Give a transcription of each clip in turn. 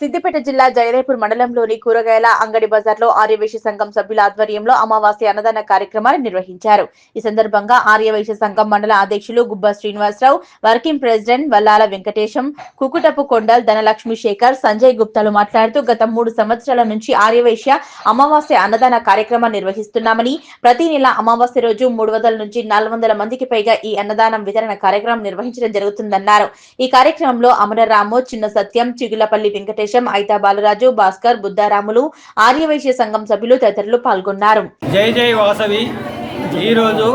సిద్దిపేట జిల్లా జయదేపూర్ మండలంలోని కూరగాయల అంగడి బజార్లో ఆర్యవైశ్య సంఘం సభ్యుల ఆధ్వర్యంలో అమావాస్య అన్నదాన కార్యక్రమాన్ని నిర్వహించారు. ఈ సందర్భంగా ఆర్యవైశ్య సంఘం మండల అధ్యక్షులు గుబ్బా శ్రీనివాసరావు వర్కింగ్ ప్రెసిడెంట్ వల్లాల వెంకటేశం కుకుటపు కొండల్ ధనలక్ష్మి శేఖర్ సంజయ్ గుప్తాలు మాట్లాడుతూ గత మూడు సంవత్సరాల నుంచి ఆర్యవైశ్య అమావాస్య అన్నదాన కార్యక్రమం నిర్వహిస్తున్నామని ప్రతి నెల అమావాస్య రోజు మూడు వందల నుంచి నాలుగు వందల మందికి పైగా ఈ అన్నదానం వితరణ కార్యక్రమం నిర్వహించడం జరుగుతుందన్నారు. ఈ కార్యక్రమంలో అమరరాము చిన్న సత్యం చిగులపల్లి వెంకటేశ్వర వెంకటేశం ఐతా బాలరాజు భాస్కర్ బుద్ధారాములు ఆర్యవైశ్య సంఘం సభ్యులు తదితరులు పాల్గొన్నారు. జై జై వాసవి. ఈరోజు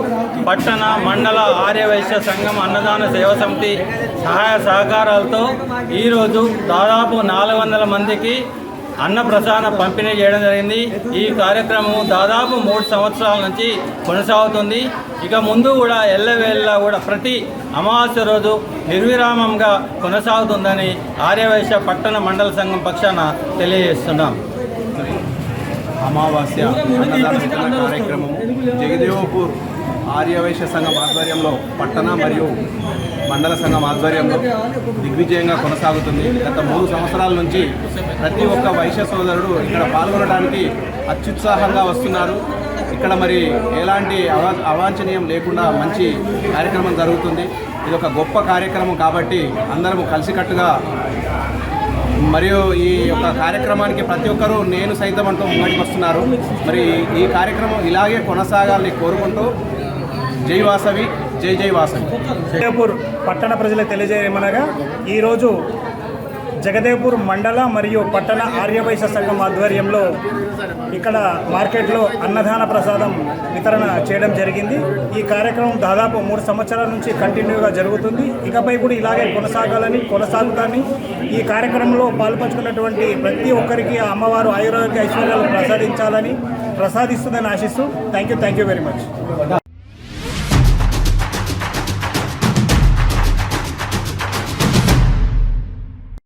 పట్టణ మండల ఆర్యవైశ్య సంఘం అన్నదాన సేవ సమితి సహాయ సహకారాలతో ఈరోజు దాదాపు నాలుగు వందల మందికి అన్న ప్రసాదం పంపిణీ చేయడం జరిగింది. ఈ కార్యక్రమం దాదాపు మూడు సంవత్సరాల నుంచి కొనసాగుతుంది. ఇక ముందు కూడా ఎల్లవేళ్ళ కూడా ప్రతి అమావాస్య రోజు నిర్విరామంగా కొనసాగుతుందని ఆర్యవైశ్య పట్టణ మండల సంఘం పక్షాన తెలియజేస్తున్నాం. అమావాస్య అన్నదాన వితరణ కార్యక్రమం జగదేవపూర్ ఆర్యవైశ్య సంఘం ఆధ్వర్యంలో పట్టణ మరియు మండల సంఘం ఆధ్వర్యంలో దిగ్విజయంగా కొనసాగుతుంది. గత మూడు సంవత్సరాల నుంచి ప్రతి ఒక్క వైశ్య సోదరుడు ఇక్కడ పాల్గొనడానికి అత్యుత్సాహంగా వస్తున్నారు. ఇక్కడ మరి ఎలాంటి అవా అవాంఛనీయం లేకుండా మంచి కార్యక్రమం జరుగుతుంది. ఇది ఒక గొప్ప కార్యక్రమం కాబట్టి అందరము కలిసికట్టుగా మరియు ఈ యొక్క కార్యక్రమానికి ప్రతి ఒక్కరూ నేను సైతం అంటూ ముంగడికి వస్తున్నారు. మరి ఈ కార్యక్రమం ఇలాగే కొనసాగాలని కోరుకుంటూ జై వాసవి జై జై వాసవి. జయపూర్ పట్టణ ప్రజలకు తెలియజేయమనగా ఈరోజు జగదేవ్పూర్ మండల మరియు పట్టణ ఆర్యవైశ్య సంఘం ఆధ్వర్యంలో ఇక్కడ మార్కెట్లో అన్నదాన ప్రసాదం వితరణ చేయడం జరిగింది. ఈ కార్యక్రమం దాదాపు మూడు సంవత్సరాల నుంచి కంటిన్యూగా జరుగుతుంది. ఇకపై కూడా ఇలాగే కొనసాగాలని కొనసాగుతాని ఈ కార్యక్రమంలో పాల్పంచుకున్నటువంటి ప్రతి ఒక్కరికి ఆ అమ్మవారు ఆయుర్వేదిక ఐశ్వర్యాలు ప్రసాదించాలని ప్రసాదిస్తుందని ఆశిస్తూ thank you thank you very much.